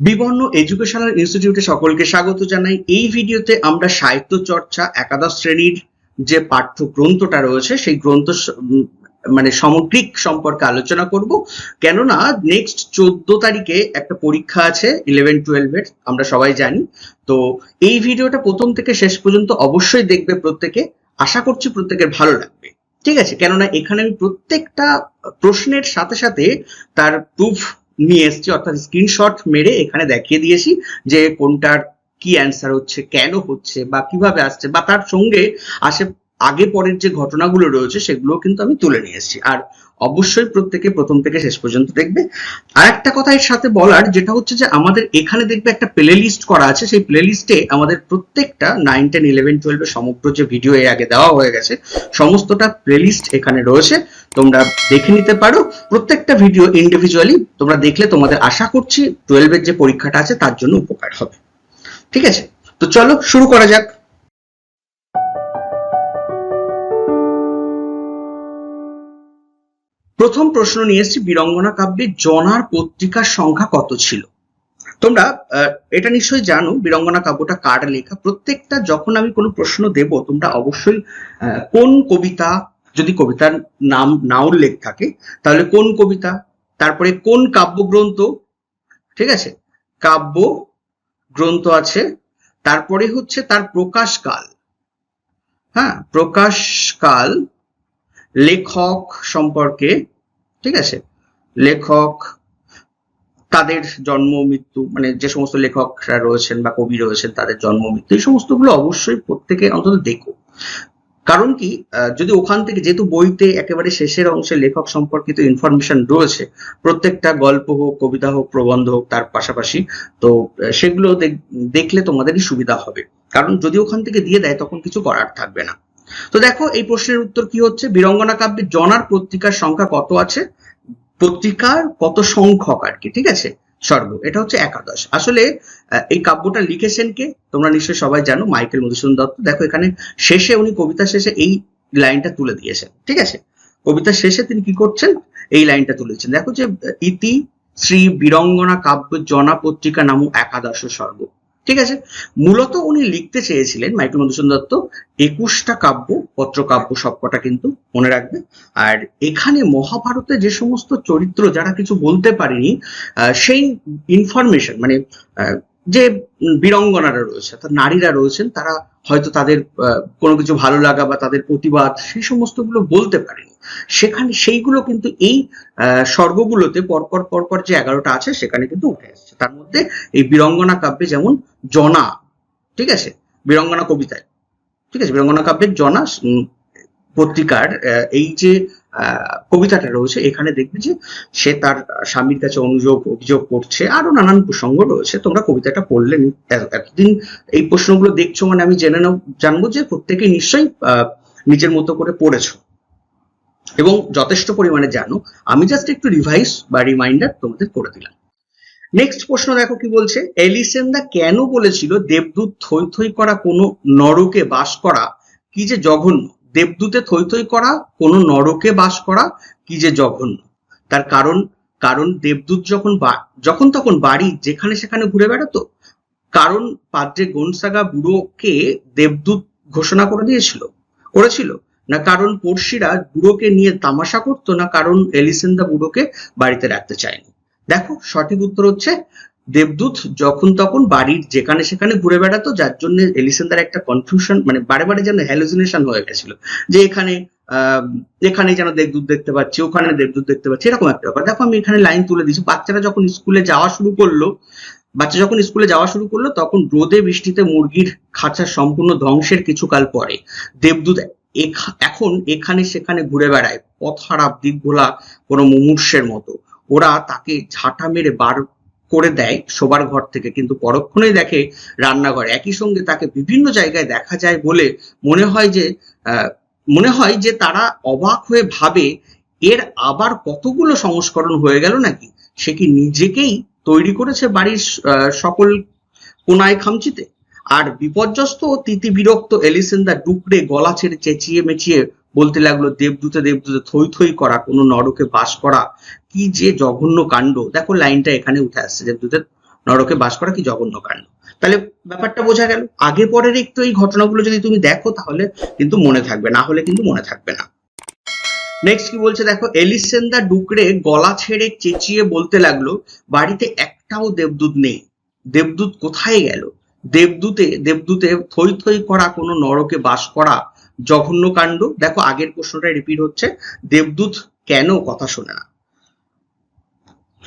বিবর্ণ এডুকেশনাল ইনস্টিটিউটে সকলকে স্বাগত জানাই। এই ভিডিওতে আমরা সাহিত্য চর্চা, একাদশ শ্রেণির যে পাঠ্য গ্রন্থটা রয়েছে, সেই গ্রন্থ মানে সামগ্রিক সম্পর্কে আলোচনা করব। কেননা নেক্সট চোদ্দ তারিখে একটা পরীক্ষা আছে ইলেভেন টুয়েলভের আমরা সবাই জানি। তো এই ভিডিওটা প্রথম থেকে শেষ পর্যন্ত অবশ্যই দেখবে প্রত্যেকে। আশা করছি প্রত্যেকের ভালো লাগবে। ঠিক আছে? কেননা এখানে আমি প্রত্যেকটা প্রশ্নের সাথে সাথে তার প্রুফ নিয়ে এসেছি, অর্থাৎ স্ক্রিনশট মেরে এখানে দেখিয়ে দিয়েছি যে কোনটার কি অ্যান্সার হচ্ছে, কেন হচ্ছে বা কীভাবে আসছে বা তার সঙ্গে আসে আগে পরের যে ঘটনাগুলো রয়েছে সেগুলো কিন্তু আমি তুলে নিয়ে এসেছি। আর অবশ্যই প্রত্যেকে প্রথম থেকে শেষ পর্যন্ত দেখবে। আর একটা কথা এর সাথে বলার, যেটা হচ্ছে যে আমাদের এখানে দেখবে একটা প্লে লিস্ট করা আছে, সেই প্লে লিস্টে আমাদের প্রত্যেকটা নাইন টেন ইলেভেন টুয়েলভের সমগ্র যে ভিডিও এর আগে দেওয়া হয়ে গেছে, সমস্তটা প্লে লিস্ট এখানে রয়েছে। তোমরা দেখে নিতে পারো। প্রত্যেকটা ভিডিও ইন্ডিভিজুয়ালি তোমরা দেখলে তোমাদের আশা করছি টুয়েলভের যে পরীক্ষাটা আছে তার জন্য উপকার হবে। ঠিক আছে? তো চলো শুরু করা যাক। প্রথম প্রশ্ন নিয়ে এসেছি, বীরঙ্গনা কাব্যে জনার পত্রিকার সংখ্যা কত ছিল? তোমরা এটা নিশ্চয়ই জানো, বীরঙ্গনা কাব্যটা কার লেখা? প্রত্যেকটা যখন আমি কোনো প্রশ্ন দেব, তোমরা অবশ্যই কোন কবিতা যদি কবিতার নাম না উল্লেখ থাকে, তাহলে কোন কবিতা? তারপরে কোন কাব্যগ্রন্থ? ঠিক আছে? কাব্য গ্রন্থ আছে, তারপরে হচ্ছে তার প্রকাশকাল হ্যাঁ প্রকাশকাল লেখক সম্পর্কে, ঠিক আছে? লেখক, তাদের জন্ম, মৃত্যু মানে যে সমস্ত লেখকরা রয়েছেন বা কবি রয়েছেন, তাদের জন্ম, মৃত্যু, এই সমস্তগুলো অবশ্যই প্রত্যেকে অন্তত দেখো কারণ কি যদি ওখান থেকে যেহেতু বইতে একেবারে শেষের অংশে লেখক সম্পর্কিত ইনফরমেশন রয়েছে, প্রত্যেকটা গল্প হোক, কবিতা হোক, প্রবন্ধ হোক, তার পাশাপাশি, তো সেগুলো দেখ- দেখলে তোমাদেরই সুবিধা হবে। কারণ যদি ওখান থেকে দিয়ে দেয়, তখন কিছু করার থাকবে না। তো দেখো, এই প্রশ্নের উত্তর কি হচ্ছে? বীরঙ্গনা কাব্যে জনার পত্রিকার সংখ্যা কত আছে? পত্রিকার কত সংখ্যক আর কি, ঠিক আছে? স্বর্গ। এটা হচ্ছে একাদশ। আসলে এই কাব্যটা লিখেছেন কে? তোমরা নিশ্চয়ই সবাই জানো, মাইকেল মধুসূদন দত্ত। দেখো, এখানে শেষে উনি কবিতা শেষে এই লাইনটা তুলে দিয়েছেন। ঠিক আছে? কবিতার শেষে তিনি কি করছেন? এই লাইনটা তুলেছেন দেখো যে, ইতি শ্রী বীরঙ্গনা কাব্য জনা পত্রিকা নামক একাদশ স্বর্গ। ঠিক আছে? মূলত উনি লিখতে চেয়েছিলেন মাইকেল মধুসূদন দত্ত, একুশটা কাব্য পত্রকাব্য সবকটা কিন্তু মনে রাখবে। আর এখানে মহাভারতে যে সমস্ত চরিত্র যারা কিছু বলতে পারেনি সেই ইনফরমেশন মানে যে বীরঙ্গনারা রয়েছে, অর্থাৎ নারীরা রয়েছেন, তারা হয়তো তাদের কোনো কিছু ভালো লাগা বা তাদের প্রতিবাদ সেই সমস্তগুলো বলতে পারেনি। সেখানে সেইগুলো কিন্তু এই স্বর্গগুলোতে পরপর পরপর যে এগারোটা আছে, সেখানে কিন্তু উঠে আসছে তার মধ্যে এই বীরঙ্গনা কাব্যে যেমন জনা, ঠিক আছে? বীরঙ্গনা কবিতায়, ঠিক আছে? বীরঙ্গনা কাব্যের জনা পত্রিকার এই যে কবিতাটা রয়েছে। এখানে দেখবে যে সে তার স্বামীর কাছে অনুযোগ, অভিযোগ করছে আরও নানান প্রসঙ্গ রয়েছে। তোমরা কবিতাটা পড়লে এতদিন এই প্রশ্নগুলো দেখছ মানে আমি জেনে জানব যে প্রত্যেকে নিশ্চয়ই নিজের মতো করে পড়েছো। এবং যথেষ্ট পরিমাণে জানো। আমি জাস্ট একটু রিভাইস বা রিমাইন্ডার তোমাদের করে দিলাম। নেক্সট প্রশ্ন দেখো কি বলছে? এলিসেন্দা কেন বলেছিল দেবদূত থই থই করা কোনো নরকে বাস করা কি যে জঘন্য? দেবদূতে থই থই করা, কোনো নরকে বাস করা কি যে জঘন্য। তার কারণ কারণ দেবদূত যখন যখন তখন বাড়ি যেখানে সেখানে ঘুরে বেড়াতো, কারণ পাদ্রে গনসাগা বুড়োকে দেবদূত ঘোষণা করে দিয়েছিল, করেছিল। না কারণ পড়শিরা বুড়োকে নিয়ে তামাশা করতো, না কারণ এলিসেন্দা বুড়োকে বাড়িতে রাখতে চায়নি। দেখো সঠিক উত্তর হচ্ছে দেবদূত যখন তখন বাড়ির যেখানে সেখানে ঘুরে বেড়াতো, যার জন্য এলিসেন্দার একটা কনফিউশন মানে বারে বারে যেন হ্যালুসিনেশন হয়ে গেছিল। যে এখানে, আহ এখানে যেন দেবদূত দেখতে পাচ্ছি, ওখানে দেবদূত দেখতে পাচ্ছি, এরকম একটা ব্যাপার। দেখো আমি এখানে লাইন তুলে দিচ্ছি বাচ্চারা যখন স্কুলে যাওয়া শুরু করল, বাচ্চা যখন স্কুলে যাওয়া শুরু করল, তখন রোদে বৃষ্টিতে মুরগির খাঁচা সম্পূর্ণ ধ্বংসের কিছুকাল পরে দেবদূত এখা- এখন এখানে সেখানে ঘুরে বেড়ায়। পথ হারা দিকভোলা কোনো মুমূর্ষের মতো। ওরা তাকে ঝাঁটা মেরে বার করে দেয় শোবার ঘর থেকে, কিন্তু পরক্ষণেই দেখে রান্নাঘর। একই সঙ্গে তাকে বিভিন্ন জায়গায় দেখা যায় বলে মনে হয় যে মনে হয় যে তারা অবাক হয়ে ভাবে, এর আবার কতগুলো সংস্করণ হয়ে গেল নাকি? সে কি নিজেকেই তৈরি করেছে বাড়ির সকল কোনায় খামচিতে? আর বিপর্যস্ত তিতি বিরক্ত এলিসেন্দা ডুকরে গলা ছেড়ে চেঁচিয়ে মেচিয়ে বলতে লাগল, দেবদূতে দেবদূতে থই থই করা, কোনো নরকে বাস করা, কি যে জঘন্য কাণ্ড। দেখো লাইনটা এখানে উঠে আসছে, দেবদূতের নরকে বাস করা কি জঘন্য কাণ্ড। তাহলে ব্যাপারটা বোঝা গেল। আগে পরের একটু এই ঘটনাগুলো যদি তুমি দেখো, তাহলে কিন্তু মনে থাকবে, না হলে কিন্তু মনে থাকবে না। নেক্সট কি বলছে দেখো, এলিসেন্দা ডুকরে গলা ছেড়ে চেঁচিয়ে বলতে লাগল, বাড়িতে একটাও দেবদূত নেই। দেবদূত কোথায় গেল? দেবদূতে দেবদূতে থই থই করা, কোনো নরকে বাস করা জঘন্য কাণ্ড। দেখো, আগের প্রশ্নটা রিপিট হচ্ছে, দেবদূত কেন কথা শোনে না?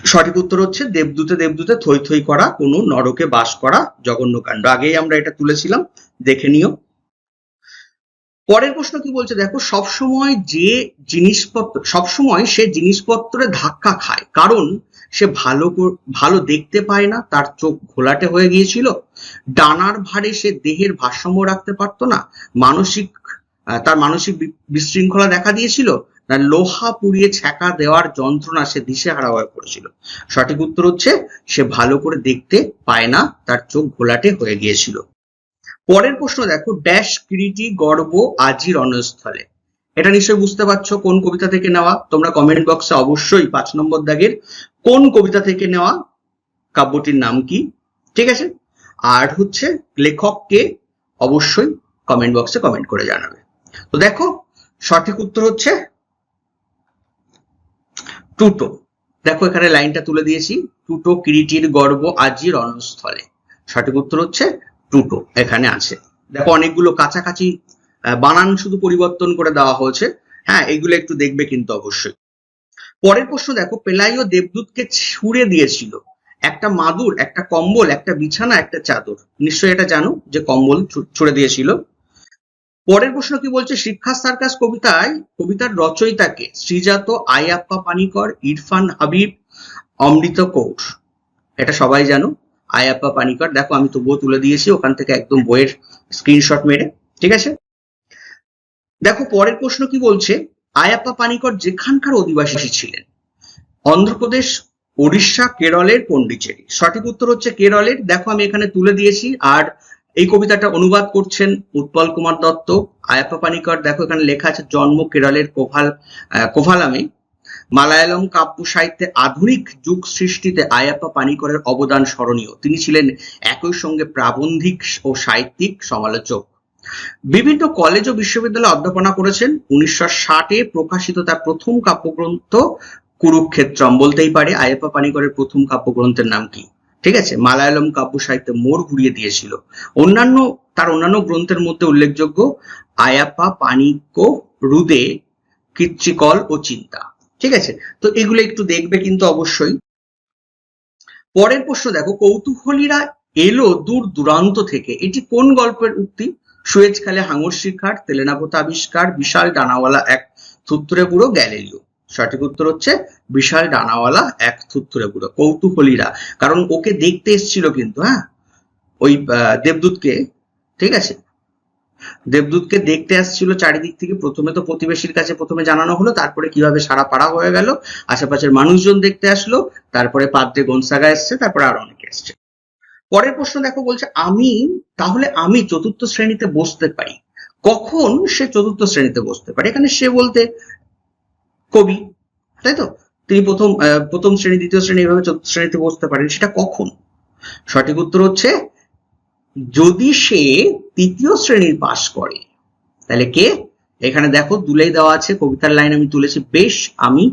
সঠিক উত্তর হচ্ছে, দেবদূতে দেবদূতে থই থই করা, কোনো নরকে বাস করা জঘন্য কাণ্ড। আগেই আমরা এটা তুলেছিলাম, দেখে নিও। পরের প্রশ্ন কি বলছে, দেখো, সবসময় যে জিনিসপত্র, সবসময় সে জিনিসপত্রে ধাক্কা খায়। কারণ, সে ভালো ভালো দেখতে পায় না, তার চোখ ঘোলাটে হয়ে গিয়েছিল। ডানার ভারে সে দেহের ভারসাম্য রাখতে পারতো না, মানসিক তার মানসিক বিশৃঙ্খলা দেখা দিয়েছিল, না, লোহা পুড়িয়ে ছ্যাঁকা দেওয়ার যন্ত্রণা সে দিশেহারা হয়ে পড়েছিল সঠিক উত্তর হচ্ছে, সে ভালো করে দেখতে পায় না, তার চোখ ঘোলাটে হয়ে গিয়েছিল। পরের প্রশ্ন দেখো, ড্যাশ কিরিটি গর্ব আজির রণস্থলে এটা নিশ্চয়ই বুঝতে পারছ কোন কবিতা থেকে নেওয়া, তোমরা কমেন্ট বক্সে অবশ্যই পাঁচ নম্বর দাগের কোন কবিতা থেকে নেওয়া, কাব্যটির নাম কি, ঠিক আছে? আর হচ্ছে লেখককে অবশ্যই কমেন্ট বক্সে কমেন্ট করে জানাবে। তো দেখো, সঠিক উত্তর হচ্ছে টুটো। দেখো এখানে লাইনটা তুলে দিয়েছি, টুটো, কিরিটির গর্ব আজি রণস্থলে সঠিক উত্তর হচ্ছে টুটো এখানে আছে। দেখো, অনেকগুলো কাছাকাছি বানান শুধু পরিবর্তন করে দেওয়া হয়েছে। হ্যাঁ এগুলো একটু দেখবে কিন্তু অবশ্যই। পরের প্রশ্ন দেখো পেলাইও দেবদূতকে ছুড়ে দিয়েছিল। একটা মাদুর, একটা কম্বল, একটা বিছানা, একটা চাদর। নিশ্চয়ই এটা জানো যে কম্বল ছুড়ে দিয়েছিল? পরের প্রশ্ন কি বলছে? শিক্ষা সার্কাস কবিতায়, কবিতার রচয়িতাকে শ্রীজাত আয়াপ্পা পানিকর, ইরফান হাবিব, অমৃত কৌর। এটা সবাই জানো, আয়াপ্পা পানিকর। দেখো, আমি তবুও তুলে দিয়েছি, ওখান থেকে একদম বইয়ের স্ক্রিনশট মেরে। ঠিক আছে? দেখো, পরের প্রশ্ন কি বলছে? আয়াপ্পা পানিকর যেখানকার অধিবাসী ছিলেন, অন্ধ্রপ্রদেশ উড়িষ্যা কেরলের পন্ডিচেরি সঠিক উত্তর হচ্ছে কেরলের। দেখো, আমি এখানে তুলে দিয়েছি, আর এই কবিতাটা অনুবাদ করছেন উৎপল কুমার দত্ত। আয়াপ্পা পানিকর দেখো এখানে লেখা আছে, জন্ম কেরলের কোভাল কোভালামে। মালায়ালম কাব্য সাহিত্যে আধুনিক যুগ সৃষ্টিতে আয়াপ্পা পানিকরের অবদান স্মরণীয়। তিনি ছিলেন একই সঙ্গে প্রাবন্ধিক ও সাহিত্যিক সমালোচক। বিভিন্ন কলেজ ও বিশ্ববিদ্যালয়ে অধ্যাপনা করেছেন। উনিশশো ষাটে প্রকাশিত তার প্রথম কাব্যগ্রন্থ কুরুক্ষেত্রম বলতেই পারে। আয়াপ্পা পানিকরের প্রথম কাব্যগ্রন্থের নাম কি? ঠিক আছে? মালায়ালম কাব্য সাহিত্যে মোড় ঘুরিয়ে দিয়েছিল। অন্যান্য, তার অন্যান্য গ্রন্থের মধ্যে উল্লেখযোগ্য আয়াপ্পা পানিক্য রুদে কৃচ্ছিকল ও চিন্তা। ঠিক আছে? তো এগুলো একটু দেখবে কিন্তু অবশ্যই। পরের প্রশ্ন দেখো, কৌতূহলীরা এলো দূর দূরান্ত থেকে। এটি কোন গল্পের উক্তি? সুয়েজ খালে হাঙর শিকার তেলেনাপোতা আবিষ্কার, বিশাল ডানাওয়ালা এক থুত্তুরে বুড়ো গ্যালিলিও। সঠিক উত্তর হচ্ছে বিশাল ডানাওয়ালা এক থুত্তুরে বুড়ো, কৌতূহলীরা। কারণ ওকে দেখতে এসেছিল কিন্তু হ্যাঁ? ওই দেবদূতকে, ঠিক আছে? দেবদূতকে দেখতে আসছিল চারিদিক থেকে। প্রথমে তো প্রতিবেশীর কাছে প্রথমে জানানো হলো, তারপরে কীভাবে সারা পাড়া হয়ে গেল, আশেপাশের মানুষজন দেখতে আসলো, তারপরে পাদ্রে গনসাগা এসছে, তারপরে আরও অনেকে এসছে। পরের প্রশ্ন দেখো, বলছে, আমি, তাহলে আমি চতুর্থ শ্রেণীতে বসতে পারি। কখন সে চতুর্থ শ্রেণীতে বসতে পারে? এখানে সে বলতে কবি তাই তো তিনি প্রথম প্রথম শ্রেণি, দ্বিতীয় শ্রেণি এভাবে চতুর্থ শ্রেণীতে বসতে পারেন, সেটা কখন? সঠিক উত্তর হচ্ছে, যদি সে তৃতীয় শ্রেণির পাশ করে, তাহলে কে? এখানে দেখো তুলেই দেওয়া আছে, কবিতার লাইন আমি তুলেছি, বেশ, আমি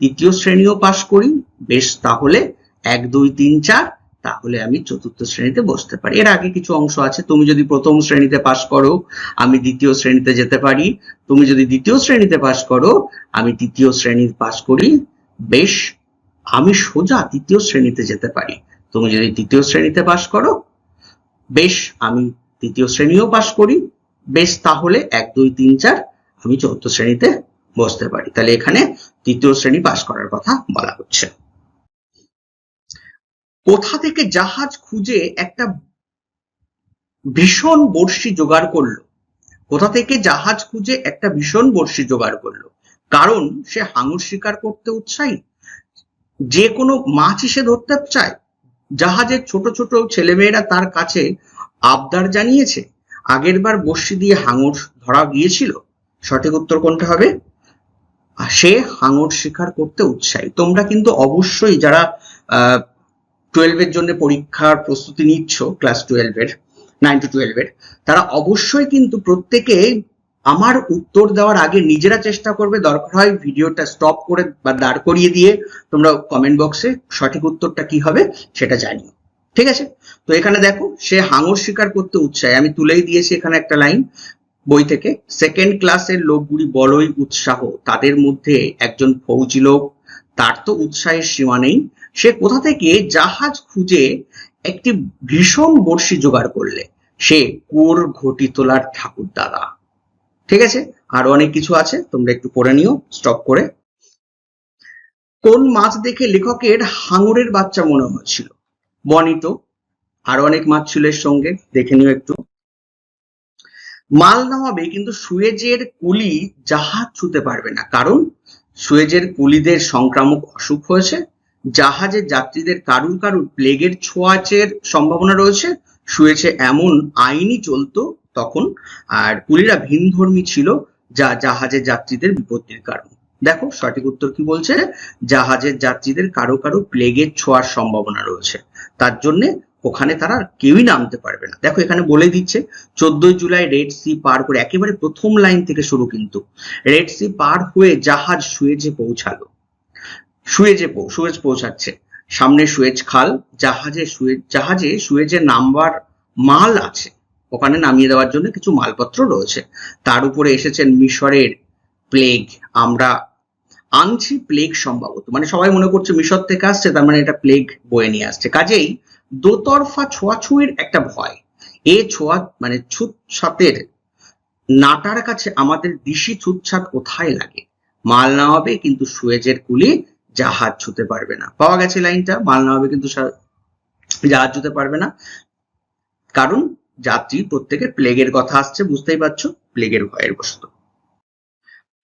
তৃতীয় শ্রেণীও পাশ করি, বেশ, তাহলে এক, দুই, তিন, চার তাহলে আমি চতুর্থ শ্রেণীতে বসতে পারি। এর আগে কিছু অংশ আছে। তুমি যদি প্রথম শ্রেণীতে পাশ করো, আমি দ্বিতীয় শ্রেণীতে যেতে পারি। তুমি যদি দ্বিতীয় শ্রেণীতে পাশ করো, আমি তৃতীয় শ্রেণির পাশ করি। বেশ, আমি সোজা তৃতীয় শ্রেণীতে যেতে পারি। তুমি যদি তৃতীয় শ্রেণীতে পাশ করো, বেশ, আমি তৃতীয় শ্রেণীও পাশ করি। বেশ, তাহলে এক, দুই, তিন, চার, আমি চতুর্থ শ্রেণীতে বসতে পারি। তাহলে এখানে তৃতীয় শ্রেণি পাশ করার কথা বলা হচ্ছে। কোথা থেকে জাহাজ খুঁজে একটা ভীষণ বড়শি জোগাড় করল? কোথা থেকে জাহাজ খুঁজে একটা ভীষণ বড়শি জোগাড় করল? কারণ সে হাঙর শিকার করতে উৎসাহী। যে কোনো মাছই সে ধরতে চায়। জাহাজের ছোট ছোট ছেলেমেয়েরা তার কাছে আবদার জানিয়েছে আগের বার বর্ষি দিয়ে হাঙর ধরা গিয়েছিল। সঠিক উত্তর কোনটা হবে? সে হাঙর শিকার করতে উৎসাহী। তোমরা কিন্তু অবশ্যই যারা আহ, টুয়েলভের জন্য পরীক্ষার প্রস্তুতি নিচ্ছ ক্লাস টুয়েলভের নাইন টু টুয়েলভের তারা অবশ্যই কিন্তু প্রত্যেকে আমার উত্তর দেওয়ার আগে নিজেরা চেষ্টা করবে, দরকার হয় ভিডিওটা স্টপ করে বা দাঁড় করিয়ে দিয়ে তোমরা কমেন্ট বক্সে সঠিক উত্তরটা কি হবে সেটা জানিও। ঠিক আছে? তো এখানে দেখো, সে হাঙর স্বীকার করতে উৎসাহী। আমি তুলেই দিয়েছি এখানে একটা লাইন বই থেকে। সেকেন্ড ক্লাসের লোকগুলি বড়ই উৎসাহ। তাদের মধ্যে একজন ফৌজি লোক। তার তো উৎসাহের সীমা নেই। সে কোথা থেকে জাহাজ খুঁজে একটি ভীষণ বড়শি জোগাড় করলে? সে কোর ঘটি তোলার ঠাকুর দাদা ঠিক আছে? আরও অনেক কিছু আছে, তোমরা একটু পড়ে নিও স্টপ করে। কোন মাছ দেখে লেখকের হাঙরের বাচ্চা মনে হয়েছিল বনিত আরও অনেক মাছ ছিল এর সঙ্গে, দেখে নিও একটু। মাল নামাবে, কিন্তু সুয়েজের কুলি জাহাজ ছুতে পারবে না। কারণ সুয়েজের কুলিদের সংক্রামক অসুখ হয়েছে জাহাজের যাত্রীদের কারুর কারুর প্লেগের ছোঁয়াচের সম্ভাবনা রয়েছে, শুয়েছে এমন আইনই চলতো তখন, আর কুলিরা ভিনধর্মী ছিল যা জাহাজের যাত্রীদের বিপত্তির কারণ। দেখো, সঠিক উত্তর কি বলছে? জাহাজের যাত্রীদের কারও কারও প্লেগের ছোঁয়ার সম্ভাবনা রয়েছে। তার জন্যে ওখানে তারা কেউই নামতে পারবে না। দেখো, এখানে বলে দিচ্ছে, চোদ্দই জুলাই রেড সি পার করে একেবারে প্রথম লাইন থেকে শুরু কিন্তু। রেড সি পার হয়ে জাহাজ সুয়েজে পৌঁছালো। সুয়েজে সুয়েজ পৌঁছাচ্ছে। সামনে সুয়েজ খাল, জাহাজে সুয়েজ জাহাজে সুয়েজের নাম্বার মাল আছে। ওখানে নামিয়ে দেওয়ার জন্য কিছু মালপত্র রয়েছে। তার উপরে এসেছেন মিশরের প্লেগ। আমরা আনছি প্লেগ সম্ভবত। মানে সবাই মনে করছে মিশর থেকে আসছে, তার মানে এটা প্লেগ বয়ে নিয়ে আসছে। কাজেই দোতরফা ছোঁয়াছুঁয়ের একটা ভয়। এ ছোঁয়া মানে ছুতছাতের নাটার কাছে আমাদের দিশি ছুতছাত কোথায় লাগে? মাল না হবে, কিন্তু সুয়েজের কুলি জাহাজ ছুতে পারবে না। পাওয়া গেছে লাইনটা, মাল না হবে কিন্তু সা- জাহাজ ছুতে পারবে না। কারণ যাত্রী প্রত্যেকের প্লেগের কথা আসছে, বুঝতেই পারছ? প্লেগের ভয়ের বশত।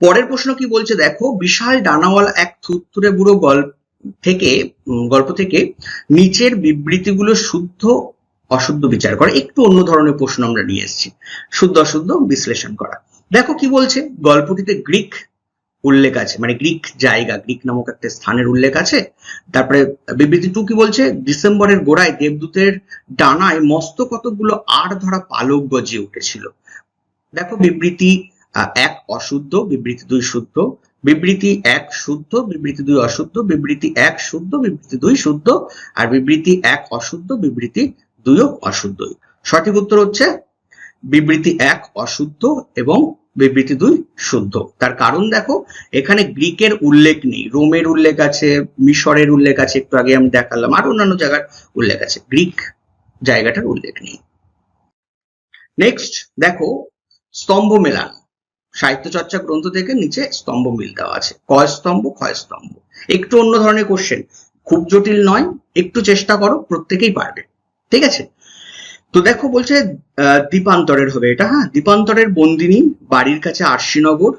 পরের প্রশ্ন কি বলছে? দেখো, বিশাল ডানাওয়ালা এক থুতথুরে বুড়ো গল্প থেকে গল্প থেকে নিচের বিবৃতিগুলো শুদ্ধ, অশুদ্ধ বিচার করা। একটু অন্য ধরনের প্রশ্ন আমরা নিয়ে এসেছি। শুদ্ধ, অশুদ্ধ বিশ্লেষণ করা। দেখো কি বলছে? গল্পটিতে গ্রিক উল্লেখ আছে মানে গ্রিক জায়গা, গ্রিক নামক একটা স্থানের উল্লেখ আছে। তারপরে বিবৃতি টু কি বলছে? ডিসেম্বরের গোড়ায় দেবদূতের ডানায় মস্ত কতগুলো আর ধরা পালক গজে উঠেছিল। দেখো বিবৃতি এক অশুদ্ধ, বিবৃতি দুই শুদ্ধ, বিবৃতি এক শুদ্ধ, বিবৃতি দুই অশুদ্ধ, বিবৃতি এক শুদ্ধ, বিবৃতি দুই শুদ্ধ, আর বিবৃতি এক অশুদ্ধ, বিবৃতি দুইও অশুদ্ধই। সঠিক উত্তর হচ্ছে বিবৃতি এক অশুদ্ধ এবং বিবৃতি দুই শুদ্ধ। তার কারণ দেখো, এখানে গ্রিকের উল্লেখ নেই, রোমের উল্লেখ আছে, মিশরের উল্লেখ আছে, একটু আগে আমি দেখালাম, আর অন্যান্য জায়গার উল্লেখ আছে, গ্রিক জায়গাটার উল্লেখ নেই। নেক্সট দেখো, স্তম্ভ মেলানো। সাহিত্য চর্চা গ্রন্থ থেকে নিচে স্তম্ভ মিল দেওয়া আছে। কয় স্তম্ভ? ক্ষয় স্তম্ভ? একটু অন্য ধরনের কোশ্চেন খুব জটিল নয়, একটু চেষ্টা করো, প্রত্যেকেই পারবে। ঠিক আছে? তো দেখো বলছে দীপান্তরের হবে এটা হ্যাঁ? দীপান্তরের বন্দিনী বাড়ির কাছে আরশিনগর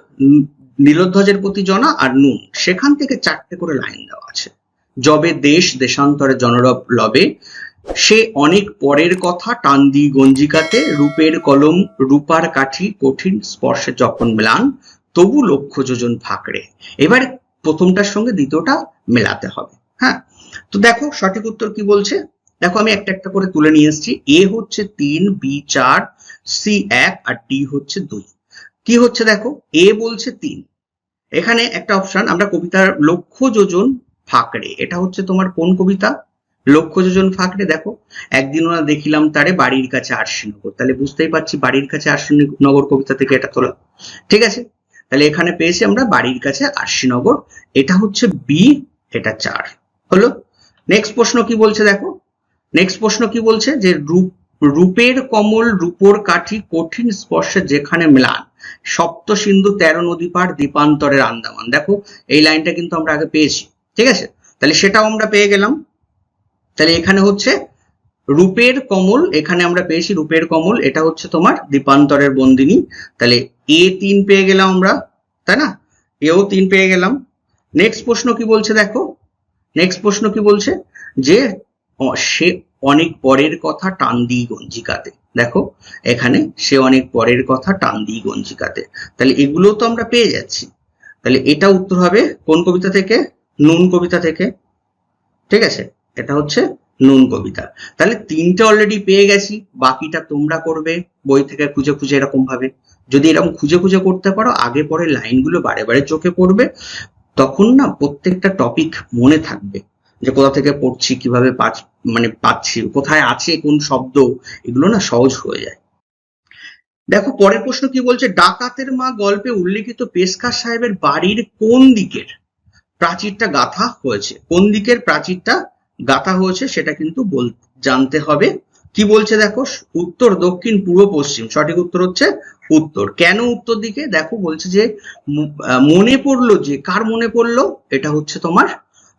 নীলধ্বজের প্রতি জনা আর নুন। সেখান থেকে চারটে করে লাইন দেওয়া আছে। যবে দেশ দেশান্তরে জনরব লবে, সে অনেক পরের কথা টান্দি গঞ্জিকাতে রূপের কলম, রূপার কাঠি, কঠিন স্পর্শে যখন মেলান, তবু লক্ষ যোজন ফাঁকড়ে। এবার প্রথমটার সঙ্গে দ্বিতীয়টা মেলাতে হবে হ্যাঁ? তো দেখো সঠিক উত্তর কি বলছে? দেখো আমি একটা একটা করে তুলে নিয়ে এসেছি। এ হচ্ছে তিন বি চার সি এক আর ডি হচ্ছে দুই। কি হচ্ছে দেখো? এ বলছে তিন। এখানে একটা অপশন আমরা কবিতার লক্ষ্য যোজন ফাঁকড়ে। এটা হচ্ছে তোমার কোন কবিতা? লক্ষ্য যোজন ফাঁকড়ে, দেখো। একদিন ওরা দেখিলাম তারে বাড়ির কাছে আরশিনগর। তাহলে বুঝতেই পারছি বাড়ির কাছে আরশিনগর কবিতা থেকে এটা তোলা। ঠিক আছে? তাহলে এখানে পেয়েছি আমরা বাড়ির কাছে আরশিনগর। এটা হচ্ছে বি, এটা চার। হলো? নেক্সট প্রশ্ন কি বলছে দেখো? নেক্সট প্রশ্ন কি বলছে? যে রূপ, রূপের কমল রূপোর কাঠি কঠিন স্পর্শে যেখানে ম্লান। সপ্ত সিন্ধু তেরো নদী পার দ্বীপান্তরের আন্দামান। দেখো, এই লাইনটা কিন্তু আমরা আগে পেয়েছি। ঠিক আছে? তাহলে সেটাও আমরা পেয়ে গেলাম। তাহলে এখানে হচ্ছে রূপের কমল, এখানে আমরা পেয়েছি রূপের কমল, এটা হচ্ছে তোমার দ্বীপান্তরের বন্দিনী। তাহলে এ তিন পেয়ে গেলাম আমরা, তাই না? এও তিন পেয়ে গেলাম। নেক্সট প্রশ্ন কি বলছে দেখো? নেক্সট প্রশ্ন কি বলছে? যে সে অনেক পরের কথা টান দিই গঞ্জিকাতে। দেখো, এখানে সে অনেক পরের কথা টান দিই গঞ্জিকাতে। তাহলে এগুলো তো আমরা পেয়ে যাচ্ছি। তাহলে এটা উত্তর হবে কোন কবিতা থেকে? নুন কবিতা থেকে। ঠিক আছে? এটা হচ্ছে নুন কবিতা। তাহলে তিনটে অলরেডি পেয়ে গেছি, বাকিটা তোমরা করবে, বই থেকে খুঁজে খুঁজে এরকম ভাবে। যদি এরকম খুঁজে খুঁজে করতে পারো, আগে পরে লাইনগুলো বারে বারে চোখে পড়বে, তখন না প্রত্যেকটা টপিক মনে থাকবে। যে কোথা থেকে পড়ছি, কীভাবে মানে পাচ্ছি, কোথায় আছে, কোন শব্দ, এগুলো না সহজ হয়ে যায়। দেখো, পরের প্রশ্ন কি বলছে? ডাকাতের মা গল্পে উল্লেখিত পেশকার সাহেবের বাড়ির কোন দিকের প্রাচীরটা গাথা হয়েছে? কোন দিকের প্রাচীরটা গাথা হয়েছে সেটা কিন্তু জানতে হবে। কি বলছে দেখো? উত্তর দক্ষিণ পূর্ব পশ্চিম। সঠিক উত্তর হচ্ছে উত্তর। কেন উত্তর দিকে? দেখো, বলছে যে মনে পড়ল যে, কার মনে পড়ল? এটা হচ্ছে তোমার,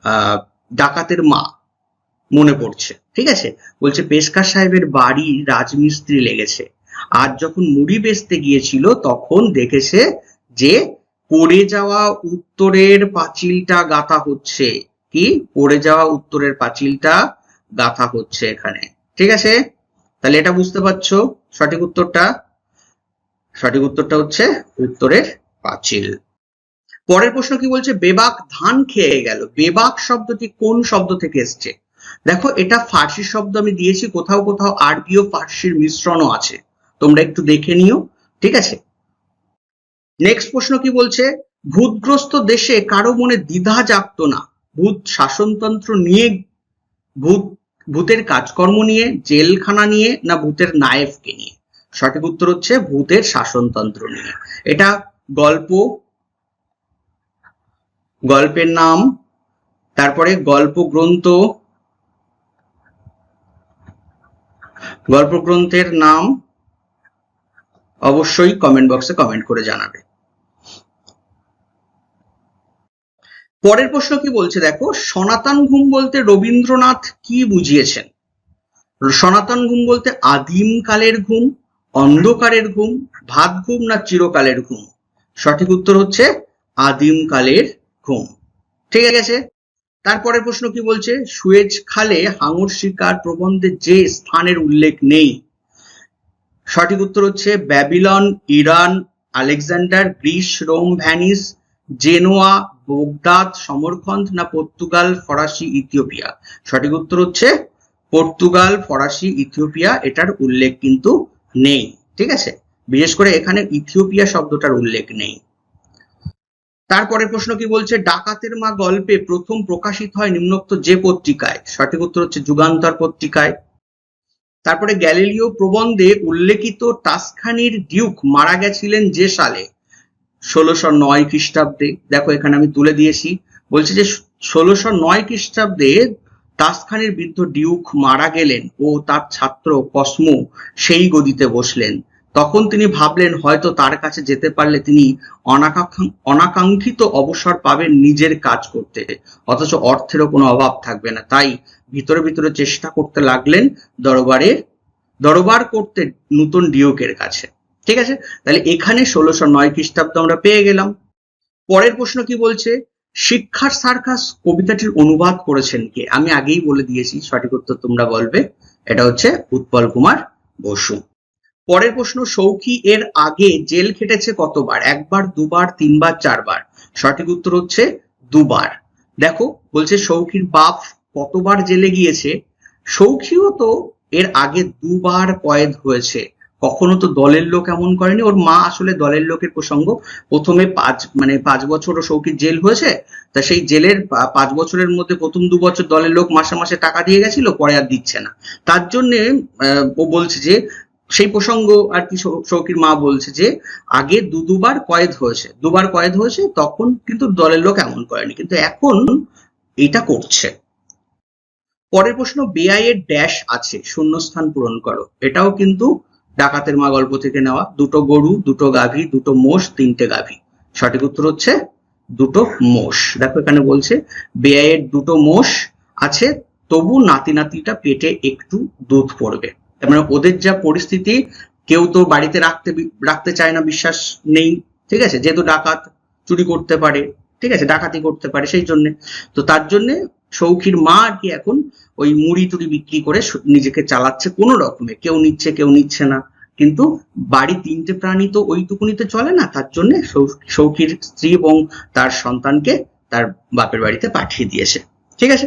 আহ ডাকাতের মা মনে পড়ছে। ঠিক আছে? বলছে, পেশকার সাহেবের বাড়ি রাজমিস্ত্রি লেগেছে। আর যখন মুড়ি বেচতে গিয়েছিল, তখন দেখেছে যে পড়ে যাওয়া উত্তরের পাঁচিলটা গাথা হচ্ছে। কি? পড়ে যাওয়া উত্তরের পাঁচিলটা গাথা হচ্ছে এখানে। ঠিক আছে? তাহলে এটা বুঝতে পারছ সঠিক উত্তরটা? সঠিক উত্তরটা হচ্ছে উত্তরের পাঁচিল। পরের প্রশ্ন কি বলছে? বেবাক ধান খেয়ে গেল। বেবাক শব্দটি কোন শব্দ থেকে এসছে? দেখো, এটা ফার্সি শব্দ আমি দিয়েছি, কোথাও কোথাও আরবি ও ফার্সির মিশ্রণও আছে। তোমরা একটু দেখে নিও, ঠিক আছে? নেক্সট প্রশ্ন কি বলছে? ভূতগ্রস্ত দেশে কারও মনে দ্বিধা জাগতো না। ভূত শাসনতন্ত্র নিয়ে, ভূত, ভূতের কাজকর্ম নিয়ে, জেলখানা নিয়ে, না ভূতের নায়েবকে নিয়ে? সঠিক উত্তর হচ্ছে ভূতের শাসনতন্ত্র নিয়ে। এটা গল্প গল্পের নাম, তারপরে গল্প গ্রন্থ গল্প গ্রন্থের নাম অবশ্যই কমেন্ট বক্সে কমেন্ট করে জানাবে। পরের প্রশ্ন কি বলছে দেখো, সনাতন ঘুম বলতে রবীন্দ্রনাথ কি বুঝিয়েছেন? সনাতন ঘুম বলতে আদিম কালের ঘুম, অন্ধকারের ঘুম ভাত ঘুম না চিরকালের ঘুম? সঠিক উত্তর হচ্ছে আদিম কালের ঘুম। ঠিক আছে তারপরের প্রশ্ন কি বলছে? সুয়েজ খালে হাঙর শিকার প্রবন্ধে যে স্থানের উল্লেখ নেই। সঠিক উত্তর হচ্ছে Babylon, Iran, Alexander, Greece, Rome, Venice, Genoa, Baghdad, Samarkand না পর্তুগাল, ফরাসি, ইথিওপিয়া? সঠিক উত্তর হচ্ছে পর্তুগাল, ফরাসি, ইথিওপিয়া। এটার উল্লেখ কিন্তু নেই। ঠিক আছে? বিশেষ করে এখানে ইথিওপিয়া শব্দটার উল্লেখ নেই। তারপরের প্রশ্ন কি বলছে? ডাকাতের মা গল্পে প্রথম প্রকাশিত হয় নিম্নোক্ত যে পত্রিকায়? সঠিক উত্তর হচ্ছে যুগান্তর পত্রিকায়। তারপরে গ্যালিলিও প্রবন্ধে উল্লেখিত টাস্কানির ডিউক মারা গেছিলেন যে সালে? ষোলোশো নয় খ্রিস্টাব্দে। দেখো, এখানে আমি তুলে দিয়েছি। বলছে যে ষোলোশো নয় খ্রিস্টাব্দে টাস্কানির বৃদ্ধ ডিউক মারা গেলেন ও তার ছাত্র কসমো সেই গদিতে বসলেন। তখন তিনি ভাবলেন, হয়তো তার কাছে যেতে পারলে তিনি অনাকাঙ্ক্ষা- অনাকাঙ্ক্ষিত অবসর পাবেন নিজের কাজ করতে। অথচ অর্থেরও কোনো অভাব থাকবে না। তাই ভিতরে ভিতরে চেষ্টা করতে লাগলেন দরবারে, দরবার করতে নতুন ডিউকের কাছে। ঠিক আছে? তাহলে এখানে ষোলোশো নয় খ্রিস্টাব্দ আমরা পেয়ে গেলাম। পরের প্রশ্ন কি বলছে? শিক্ষার সার্কাস কবিতাটির অনুবাদ করেছেন কে? আমি আগেই বলে দিয়েছি, সঠিক উত্তর তোমরা বলবে। এটা হচ্ছে উৎপল কুমার বসু। পরের প্রশ্ন, সৌখী এর আগে জেল খেটেছে কতবার? একবার, দুবার, তিনবার, চারবার? সঠিক উত্তর হচ্ছে দুবার। দেখো, বলছে সৌখীর বাপ কতবার জেলে গিয়েছে? সৌখীও তো এর আগে দুবার কয়েদ হয়েছে। কখনো তো দলের লোক এমন করেনি। ওর মা আসলে দলের লোকের প্রসঙ্গ। প্রথমে পাঁচ মানে পাঁচ বছর ও সৌখীর জেল হয়েছে। তা সেই জেলের পাঁচ বছরের মধ্যে প্রথম দু বছর দলের লোক মাসে মাসে টাকা দিয়ে গেছিল, পরে আর দিচ্ছে না। তার জন্যে ও বলছে যে সেই প্রসঙ্গ আর কি সৌখীর মা বলছে যে, আগে দু দুবার কয়েদ হয়েছে। দুবার কয়েদ হয়েছে, তখন কিন্তু দলের লোক এমন করেনি। কিন্তু এখন এটা করছে। পরের প্রশ্ন বেআইয়ের ড্যাশ আছে, শূন্যস্থান পূরণ করো। এটাও কিন্তু ডাকাতের মা গল্প থেকে নেওয়া। দুটো গরু, দুটো গাভী, দুটো মোষ, তিনটে গাভী। সঠিক উত্তর হচ্ছে, দুটো মোষ। দেখো এখানে বলছে বেআইয়ের দুটো মোষ আছে, তবু নাতি নাতিটা পেটে একটু দুধ পড়বে। মানে ওদের যা পরিস্থিতি, কেউ তো বাড়িতে রাখতে রাখতে চায় না, বিশ্বাস নেই, ঠিক আছে? যেহেতু ডাকাত, চুরি করতে পারে, ঠিক আছে? ডাকাতি করতে পারে, সেই জন্য। তো তার জন্য সৌখীর মা আর কি এখন ওই মুড়ি টুড়ি বিক্রি করে নিজেকে চালাচ্ছে কোনো রকমে। কেউ নিচ্ছে কেউ নিচ্ছে না। কিন্তু বাড়ি তিনটে প্রাণী তো ওইটুকুনিতে চলে না, তার জন্য সৌখীর স্ত্রী এবং তার সন্তানকে তার বাপের বাড়িতে পাঠিয়ে দিয়েছে। ঠিক আছে?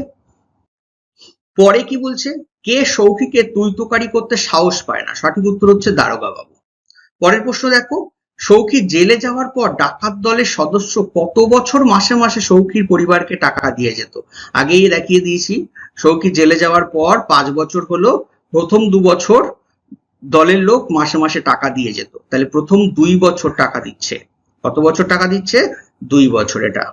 পরে কি বলছে? কে সৌখীকে তুই তোকারি করতে সাহস পায় না? সঠিক উত্তর হচ্ছে দারোগা বাবু পরের প্রশ্ন দেখো সৌখী জেলে যাওয়ার পর ডাকাত দলের সদস্য কত বছর মাসে মাসে সৌখীর পরিবারকে টাকা দিয়ে যেত? আগেই দেখিয়ে দিয়েছি সৌখী জেলে যাওয়ার পর পাঁচ বছর হলো, প্রথম দু বছর দলের লোক মাসে মাসে টাকা দিয়ে যেত। তাহলে প্রথম দুই বছর টাকা দিচ্ছে। কত বছর টাকা দিচ্ছে? দুই বছর এটা।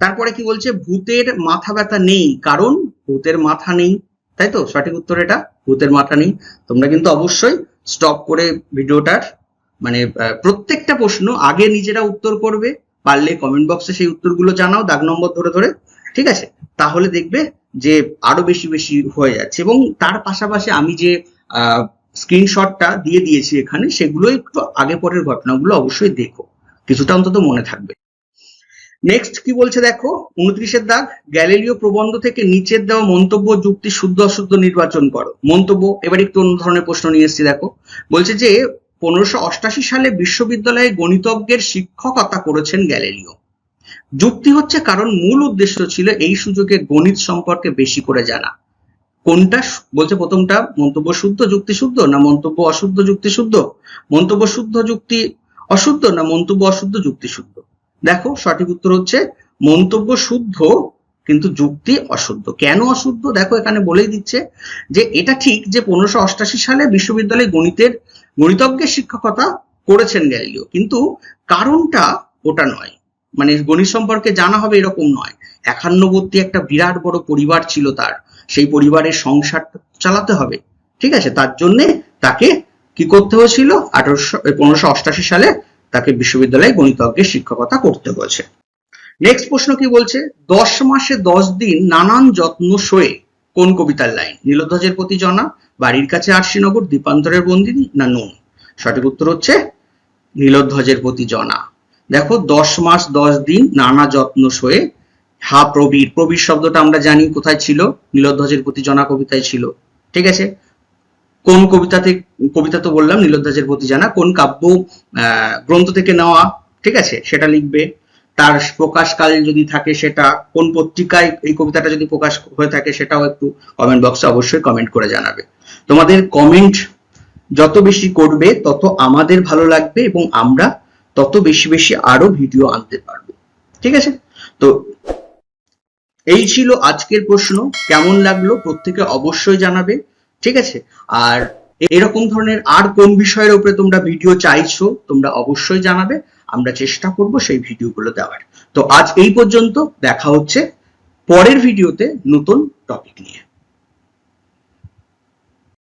তারপরে কি বলছে, ভূতের মাথা ব্যথা নেই, কারণ ভূতের মাথা নেই। তাই তো? সঠিক উত্তর এটা? ভূতের মাথা নেই। তোমরা কিন্তু অবশ্যই স্টপ করে ভিডিওটার মানে প্রত্যেকটা প্রশ্ন আগে নিজেরা উত্তর করবে। পারলে কমেন্ট বক্সে সেই উত্তরগুলো জানাও, দাগ নম্বর ধরে ধরে। ঠিক আছে? তাহলে দেখবে যে আরও বেশি বেশি হয়ে যাচ্ছে। এবং তার পাশাপাশি আমি যে স্ক্রিনশটটা দিয়ে দিয়েছি এখানে, সেগুলো একটু আগে পরের ঘটনাগুলো অবশ্যই দেখো। কিছুটা অন্তত মনে থাকবে। নেক্সট কি বলছে দেখো? উনত্রিশের দাগ, গ্যালিলিও প্রবন্ধ থেকে নিচের দেওয়া মন্তব্য, যুক্তি শুদ্ধ অশুদ্ধ নির্বাচন করো। মন্তব্য, এবার একটু অন্য ধরনের প্রশ্ন নিয়ে এসেছি, দেখো। বলছে যে, পনেরোশো অষ্টাশি সালে বিশ্ববিদ্যালয়ে গণিতজ্ঞের শিক্ষকতা করেছেন গ্যালিলিও। যুক্তি হচ্ছে কারণ মূল উদ্দেশ্য ছিল এই সুযোগে গণিত সম্পর্কে বেশি করে জানা। কোনটা বলছে প্রথমটা, মন্তব্য শুদ্ধ, যুক্তি শুদ্ধ না মন্তব্য অশুদ্ধ, যুক্তি শুদ্ধ? মন্তব্য শুদ্ধ, যুক্তি অশুদ্ধ না মন্তব্য অশুদ্ধ, যুক্তি শুদ্ধ? দেখো সঠিক উত্তর হচ্ছে মন্তব্য শুদ্ধ, কিন্তু যুক্তি অশুদ্ধ। কেন অশুদ্ধ? দেখো এখানে বলেই দিচ্ছে যে এটা ঠিক যে পনেরোশো অষ্টাশি সালে বিশ্ববিদ্যালয়ে গণিতের, গণিতজ্ঞের শিক্ষকতা করেছেন গ্যালিলিও। কিন্তু কারণটা ওটা নয়। মানে গণিত সম্পর্কে জানা হবে এরকম নয়। একান্নবর্তী একটা বিরাট বড় পরিবার ছিল তার। সেই পরিবারের সংসার চালাতে হবে। ঠিক আছে? তার জন্যে তাকে কি করতে হয়েছিল? আঠারোশো, পনেরোশো অষ্টাশি সালে তাকে বিশ্ববিদ্যালয়ে গণিতজ্ঞের শিক্ষকতা করতে হয়েছে নেক্সট প্রশ্ন কি বলছে? দশ মাসে দশ দিন নানান যত্ন সয়ে কোন কবিতার লাইন? নীলধ্বজের প্রতি জনা, বাড়ির কাছে আরশিনগর দ্বীপান্তরের বন্দিনী না নুন? সঠিক উত্তর হচ্ছে নীলধ্বজের প্রতি জনা। দেখো, দশ মাস দশ দিন নানা যত্ন সয়ে, হা প্রবীর প্রবীর শব্দটা আমরা জানি কোথায় ছিল? নীলধ্বজের প্রতি জনা কবিতায় ছিল। ঠিক আছে? কোন কবিতাতে, কবিতা তো বললাম নীলধ্বজের প্রতি জানা, কোন কাব্য গ্রন্থ থেকে নেওয়া, ঠিক আছে, সেটা লিখবে। তার প্রকাশকাল যদি থাকে সেটা, কোন পত্রিকায় এই কবিতাটা যদি প্রকাশ হয়ে থাকে সেটাও একটু কমেন্ট বক্সে অবশ্যই কমেন্ট করে জানাবে। তোমাদের কমেন্ট যত বেশি করবে, তত আমাদের ভালো লাগবে এবং আমরা তত বেশি বেশি আরও ভিডিও আনতে পারব। ঠিক আছে? তো এই ছিল আজকের প্রশ্ন। কেমন লাগল? প্রত্যেকে অবশ্যই জানাবে। ঠিক আছে? আর এরকম ধরনের আর কোন বিষয়ের উপরে তোমরা ভিডিও চাইছো, তোমরা অবশ্যই জানাবে। আমরা চেষ্টা করব সেই ভিডিওগুলো দেওয়ার। তো আজ এই পর্যন্ত, দেখা হচ্ছে পরের ভিডিওতে নতুন টপিক নিয়ে।